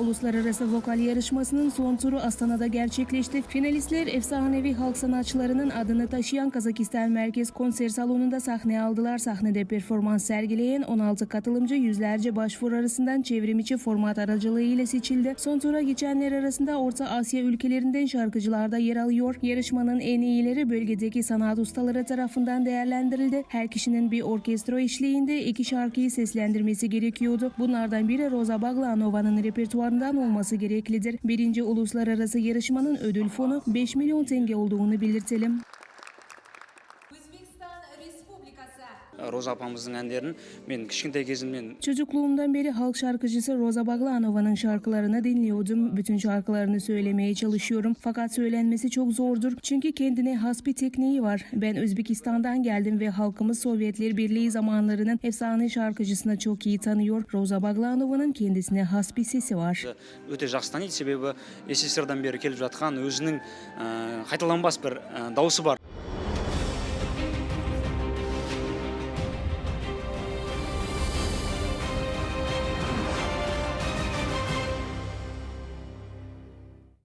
Uluslararası Vokal Yarışması'nın son turu Astana'da gerçekleşti. Finalistler efsanevi halk sanatçılarının adını taşıyan Kazakistan Merkez Konser Salonu'nda sahne aldılar. Sahnede performans sergileyen 16 katılımcı yüzlerce başvuru arasından çevrimiçi format aracılığıyla seçildi. Son tura geçenler arasında Orta Asya ülkelerinden şarkıcılar da yer alıyor. Yarışmanın en iyileri bölgedeki sanat ustaları tarafından değerlendirildi. Her kişinin bir orkestra eşliğinde iki şarkıyı seslendirmesi gerekiyordu. Bunlardan biri Roza Baglanova'nın repertuarından olması gereklidir. Birinci uluslararası yarışmanın ödül fonu 5 milyon tenge olduğunu belirtelim. өзбекстан республикасы роза апамыздың әндерін мен кішкентай кезімнен Çocukluğumdan beri halk şarkıcısı Roza Baglanova'nın şarkılarını dinliyordum. Bütün şarkılarını söylemeye çalışıyorum. Fakat söylenmesi çok zordur. Çünkü kendine has bir tekniği var. Ben Özbekistan'dan geldim ve halkımız Sovyetler Birliği zamanlarının efsane şarkıcısını çok iyi tanıyor. Roza Baglanova'nın kendisine has bir sesi var. өте жақсы таниды себебі сссрдан бері келіп жатқан өзінің ә, қайталанбас бір ә, дауысы бар